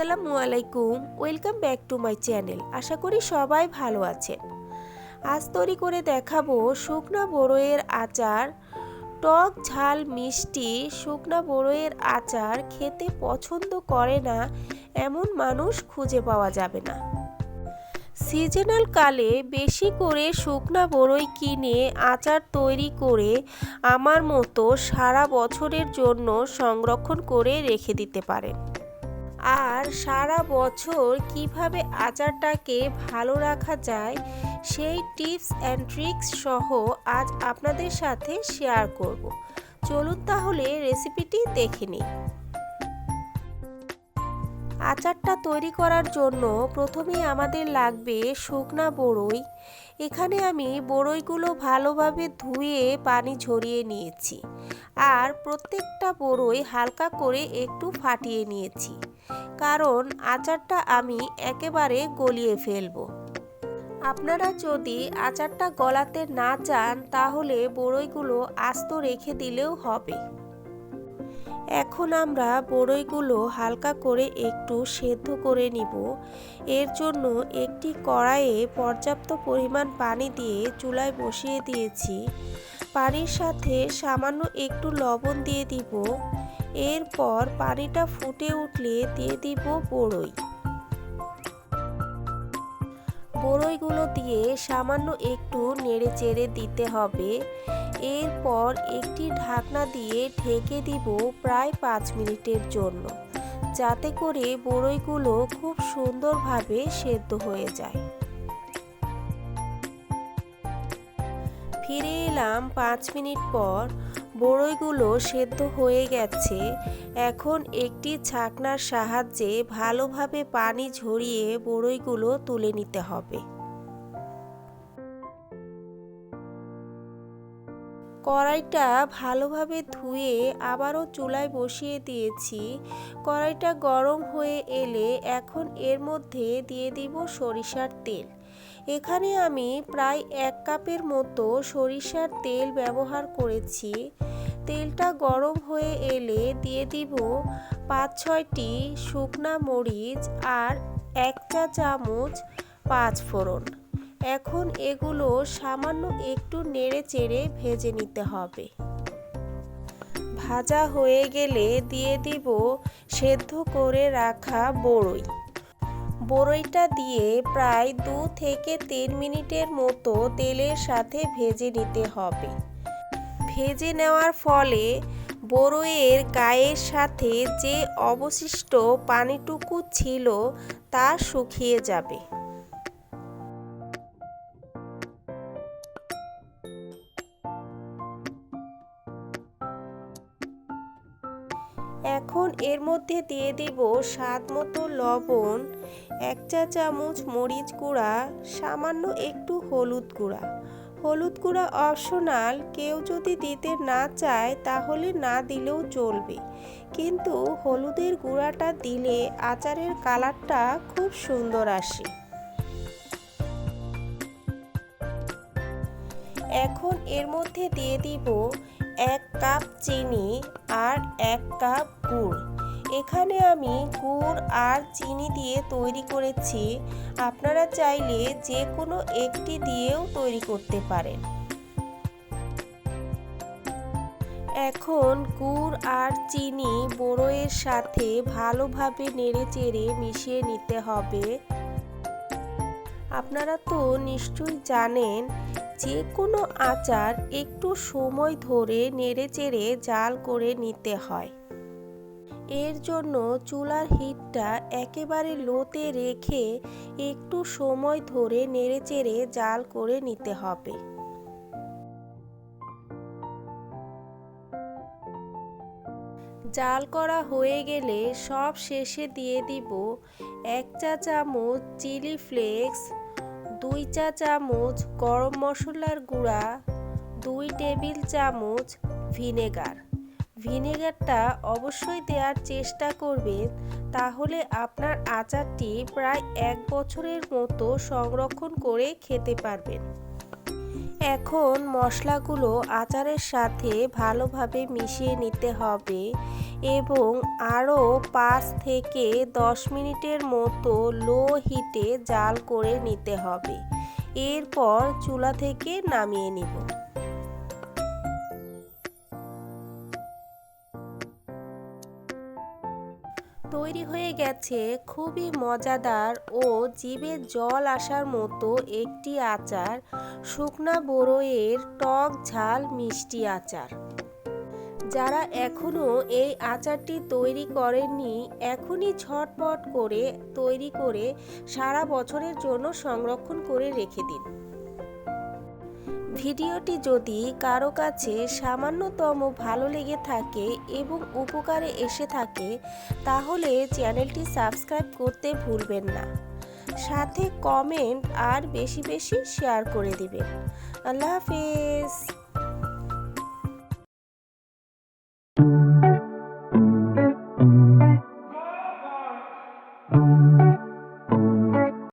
আসসালামু আলাইকুম, welcome back to my channel. আশা করি সবাই ভালো আছেন। আজ তৈরি করে দেখাবো শুকনা বড়ইয়ের আচার, টক ঝাল মিষ্টি, শুকনা বড়ইয়ের আচার খেতে পছন্দ করে না, এমন মানুষ খুঁজে পাওয়া যাবে না। সিজনাল কালে বেশি করে শুকনা বড়ই কিনে আচার তৈরি করে আমার মতো সারা বছরের জন্য সংরক্ষণ করে রেখে দিতে পারেন। আর সারা বছর কীভাবে আচারটাকে ভালো রাখা যায়, সেই টিপস অ্যান্ড ট্রিক্স সহ আজ আপনাদের সাথে শেয়ার করব। চলুন তাহলে রেসিপিটি দেখে নিই। আচারটা তৈরি করার জন্য প্রথমে আমাদের লাগবে শুকনা বড়ই। এখানে আমি বড়ইগুলো ভালোভাবে ধুয়ে পানি ঝরিয়ে নিয়েছি। আর প্রত্যেকটা বড়ই হালকা করে একটু ফাটিয়ে নিয়েছি। কারণ আচারটা আমি একেবারে গলিয়ে ফেলব। আপনারা যদি আচারটা গলাতে না চান, তাহলে বড়ইগুলো আস্ত রেখে দিলেও হবে। এখন আমরা বড়ইগুলো হালকা করে একটু সেদ্ধ করে নিব। এর জন্য একটি কড়াইয়ে পর্যাপ্ত পরিমাণ পানি দিয়ে চুলায় বসিয়ে দিয়েছি। পানির সাথে সামান্য একটু লবণ দিয়ে দিব। এরপর পানিটা ফুটে উঠলে দিয়ে দিব বড়ই। বড়ইগুলো দিয়ে সামান্য একটু নেড়ে চেড়ে দিতে হবে। এরপর একটি ঢাকনা দিয়ে ঢেকে দিব প্রায় পাঁচ মিনিটের জন্য। যাতে করে বড়ইগুলো খুব সুন্দরভাবে সেদ্ধ হয়ে যায়। ফিরে এলাম পাঁচ মিনিট পর। বড়ইগুলো সেদ্ধ হয়ে গেছে। এখন একটি ছাকনার সাহায্যে ভালোভাবে পানি ঝরিয়ে বড়ইগুলো তুলে নিতে হবে। কড়াইটা ভালোভাবে ধুয়ে আবারও চুলায় বসিয়ে দিয়েছি। কড়াইটা গরম হয়ে এলে এখন এর মধ্যে দিয়ে দিব সরিষার তেল। এখানে আমি প্রায় এক কাপের মতো সরিষার তেল ব্যবহার করেছি। তেলটা গরম হয়ে এলে দিয়ে দিব পাঁচ ছয়টি শুকনা মরিচ আর এক চা চামচ পাঁচ ফোড়ন। এখন এগুলো সামান্য একটু নেড়ে চেড়ে ভেজে নিতে হবে। ভাজা হয়ে গেলে দিয়ে দিব সেদ্ধ করে রাখা বড়ই। বড়ইটা দিয়ে প্রায় দু থেকে তিন মিনিটের মতো তেলের সাথে ভেজে নিতে হবে। ভেজে নেওয়ার ফলে বড়ইয়ের গায়ের সাথে যে অবশিষ্ট পানিটুকু ছিল তা শুকিয়ে যাবে। এখন এর মধ্যে দিয়ে দিব স্বাদ মতো লবণ এক চা চামচ মরিচ গুঁড়া, সামান্য একটু হলুদ গুঁড়া। হলুদ গুঁড়া অপশনাল, কেউ যদি দিতে না চায় তাহলে না দিলেও চলবে। কিন্তু হলুদের গুঁড়াটা দিলে আচারের কালারটা খুব সুন্দর আসে। এখন এর মধ্যে দিয়ে দিব এক কাপ চিনি আর এক কাপ গুড়। এখানে আমি গুড় আর চিনি দিয়ে তৈরি করেছি। আপনারা চাইলে যে কোনো একটি দিয়েও তৈরি করতে পারেন। এখন গুড় আর চিনি বড়ইয়ের সাথে ভালোভাবে নেড়ে চেড়ে মিশিয়ে নিতে হবে। আপনারা তো নিশ্চয়ই জানেন যে কোনো আচার একটু সময় ধরে নেড়ে চেড়ে জাল করে নিতে হয়। এর জন্য চুলার হিটটা একেবারে লোতে রেখে একটু সময় ধরে নেড়েচেড়ে জাল করে নিতে হবে। জাল করা হয়ে গেলে সব শেষে দিয়ে দিব এক চা চামচ চিলি ফ্লেক্স, দুই চা চামচ গরম মশলার গুঁড়া, দুই টেবিল চামচ ভিনেগার। ভিনেগারটা অবশ্যই দেওয়ার চেষ্টা করবেন। তাহলে আপনার আচারটি প্রায় এক বছরের মতো সংরক্ষণ করে খেতে পারবেন। এখন মশলাগুলো আচারের সাথে ভালোভাবে মিশিয়ে নিতে হবে এবং আরও পাঁচ থেকে দশ মিনিটের মতো লো হিটে জাল করে নিতে হবে। এরপর চুলা থেকে নামিয়ে নিব। তৈরি হয়ে গেছে খুবই মজাদার ও জিভে জল আসার মতো একটি আচার, শুকনা বড়ইয়ের টক ঝাল মিষ্টি আচার। যারা এখনও এই আচারটি তৈরি করেননি, এখনই ছটপট করে তৈরি করে সারা বছরের জন্য সংরক্ষণ করে রেখে দিন। ভিডিওটি যদি কারও কাছে সামান্যতম ভালো লেগে থাকে এবং উপকারে এসে থাকে, তাহলে চ্যানেলটি সাবস্ক্রাইব করতে ভুলবেন না। সাথে কমেন্ট আর বেশি বেশি শেয়ার করে দিবেন। আল্লাহ হাফেজ।